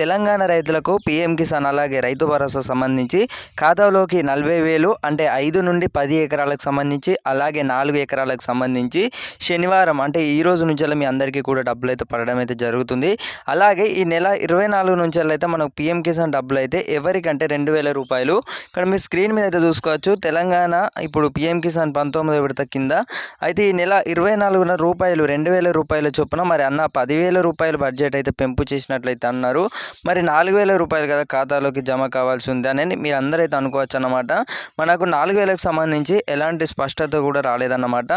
Telangana రైతులకు PM Kisan అలాగే రైతు భరోసా సంబంధించి ఖాతాలోకి నలభై వేలు అంటే ఐదు నుండి పది ఎకరాలకు సంబంధించి అలాగే నాలుగు ఎకరాలకు సంబంధించి శనివారం అంటే ఈ రోజు నుంచి మీ అందరికీ కూడా డబ్బులు అయితే పడడం అయితే జరుగుతుంది. అలాగే ఈ నెల ఇరవై నాలుగు నుంచి అయితే మనకు పీఎం కిసాన్ డబ్బులు అయితే ఎవరికంటే రెండు వేల రూపాయలు. ఇక్కడ మీ స్క్రీన్ మీద అయితే చూసుకోవచ్చు. తెలంగాణ ఇప్పుడు పీఎం కిసాన్ పంతొమ్మిది విడత కింద అయితే ఈ నెల ఇరవై నాలుగున రూపాయలు రెండు వేల రూపాయల చొప్పున మరి అన్న పదివేల రూపాయల బడ్జెట్ అయితే పెంపు చేసినట్లయితే అన్నారు. మరి నాలుగు వేల రూపాయలు కదా ఖాతాలోకి జమ కావాల్సి ఉంది అని మీరు అందరూ అయితే అనుకోవచ్చు అనమాట మనకు నాలుగు వేలకు సంబంధించి ఎలాంటి స్పష్టత కూడా రాలేదన్నమాట.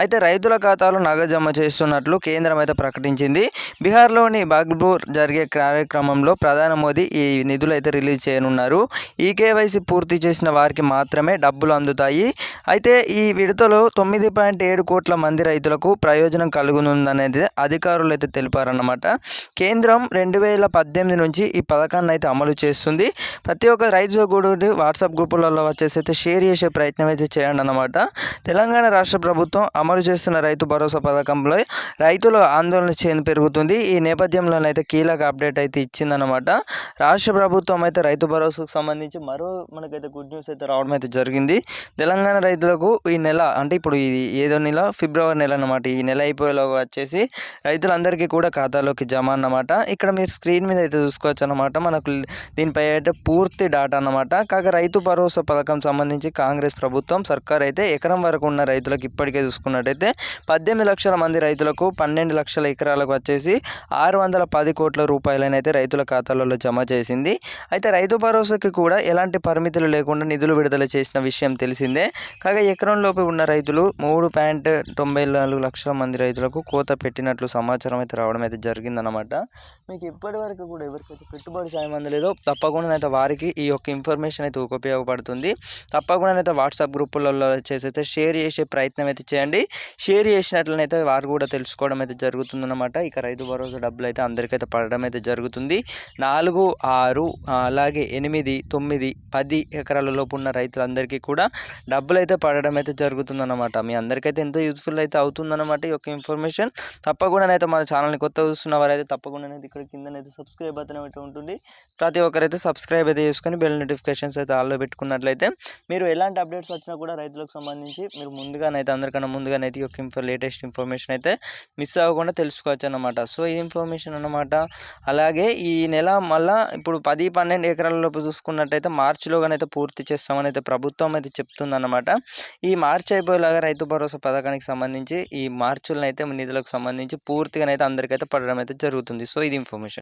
అయితే రైతుల ఖాతాలో నగదు జమ చేస్తున్నట్లు కేంద్రం అయితే ప్రకటించింది. బీహార్లోని బాగ్పూర్ జరిగే కార్యక్రమంలో ప్రధాని మోదీ ఈ నిధులు అయితే రిలీజ్ చేయనున్నారు. ఈ కేవైసీ పూర్తి చేసిన వారికి మాత్రమే డబ్బులు అందుతాయి. అయితే ఈ విడతలో తొమ్మిది పాయింట్ ఏడు కోట్ల మంది రైతులకు ప్రయోజనం కలుగునుందనేది అధికారులు అయితే తెలిపారన్నమాట. కేంద్రం రెండు వేల పద్దెనిమిది నుంచి ఈ పథకాన్ని అయితే అమలు చేస్తుంది. ప్రతి ఒక్క రైతు కూడా వాట్సాప్ గ్రూపులలో వచ్చేసి అయితే షేర్ చేసే ప్రయత్నం అయితే చేయండి అన్నమాట. తెలంగాణ రాష్ట్ర ప్రభుత్వం అమలు చేస్తున్న రైతు భరోసా పథకంలో రైతుల ఆందోళన చేయని పెరుగుతుంది. ఈ నేపథ్యంలోనైతే కీలక అప్డేట్ అయితే ఇచ్చిందనమాట రాష్ట్ర ప్రభుత్వం అయితే రైతు భరోసాకు సంబంధించి మరో మనకైతే గుడ్ న్యూస్ అయితే రావడం అయితే జరిగింది. తెలంగాణ రైతులకు ఈ నెల అంటే ఇప్పుడు ఇది ఏదో నెల ఫిబ్రవరి నెల అన్నమాట. ఈ నెల అయిపోయేలోగా వచ్చేసి రైతులందరికీ కూడా ఖాతాలోకి జమ అన్నమాట. ఇక్కడ మీరు స్క్రీన్ మీద అయితే చూసుకోవచ్చు అనమాట మనకు దీనిపై అయితే పూర్తి డాటా అన్నమాట. కాగా రైతు భరోసా పథకం సంబంధించి కాంగ్రెస్ ప్రభుత్వం సర్కార్ అయితే ఎకరం వరకు ఉన్న రైతులకు ఇప్పటికే చూసుకున్నట్టయితే పద్దెనిమిది లక్షల మంది రైతులకు పన్నెండు లక్షల ఎకరాలకు వచ్చేసి ఆరు వందల పది కోట్ల రూపాయలను అయితే రైతుల ఖాతాలలో జమ చేసింది. అయితే రైతు భరోసాకి కూడా ఎలాంటి పరిమితులు లేకుండా నిధులు విడుదల చేసిన విషయం తెలిసిందే. కాగా ఎకరంలోపు ఉన్న రైతులు మూడు పాయింట్ తొంభై నాలుగు లక్షల మంది రైతులకు కోత పెట్టినట్లు సమాచారం అయితే రావడం అయితే జరిగిందనమాట మీకు ఇప్పటి వరకు కూడా ఎవరికైతే పెట్టుబడి సాయం అందలేదో తప్పకుండా అయితే వారికి ఈ యొక్క ఇన్ఫర్మేషన్ అయితే ఉపయోగపడుతుంది. తప్పకుండా అయితే వాట్సాప్ గ్రూపులలో వచ్చేసి అయితే షేర్ చేసే ప్రయత్నం అయితే చేయండి. షేర్ చేసినట్లనైతే వారు కూడా తెలుసుకోవడం అయితే జరుగుతుందన్నమాట. ఇక రైతు భరోసా డబ్బులు అయితే అందరికైతే పడడం అయితే జరుగుతుంది. నాలుగు ఆరు అలాగే ఎనిమిది తొమ్మిది పది ఎకరాల లోపు ఉన్న రైతులందరికీ కూడా డబ్బులు అయితే పడడం అయితే జరుగుతుందన్నమాట. మీ అందరికైతే ఎంతో యూస్ఫుల్ అయితే అవుతుందన్నమాట ఈ యొక్క ఇన్ఫర్మేషన్. తప్పకుండా అయితే మన ఛానల్ని కొత్త చూస్తున్న వారైతే తప్పకుండా అయితే ఇక్కడ కిందనైతే సబ్స్క్రైబ్ బటన్ అయితే ఉంటుంది. ప్రతి ఒక్కరైతే సబ్స్క్రైబ్ అయితే చేసుకొని బెల్ నోటిఫికేషన్స్ అయితే ఆల్లో పెట్టుకున్నట్లయితే మీరు ఎలాంటి అప్డేట్స్ వచ్చినా కూడా రైతులకు సంబంధించి మీరు ముందుగానైతే అందరికన్నా ముందుగానైతే ఈ యొక్క ఇన్ఫో లేటెస్ట్ ఇన్ఫర్మేషన్ అయితే మిస్ అవ్వకుండా తెలుసుకోవచ్చు అనమాట సో ఈ ఇన్ఫర్మేషన్ అన్నమాట అలాగే ఈ నెల మళ్ళా ఇప్పుడు పది పన్నెండు ఎకరాలలోపు చూసుకున్నట్టయితే మార్చిలోగానైతే పూర్తి చేస్తామని అయితే ప్రభుత్వం అయితే చెప్తుందన్నమాట. ఈ మార్చి అయిపోయేలాగా రైతు భరోసా పథకానికి సంబంధించి ఈ మార్చులను అయితే నిధులకు సంబంధించి పూర్తిగానైతే అందరికైతే పడడం అయితే జరుగుతుంది. సో ఇది ఇన్ఫర్మేషన్.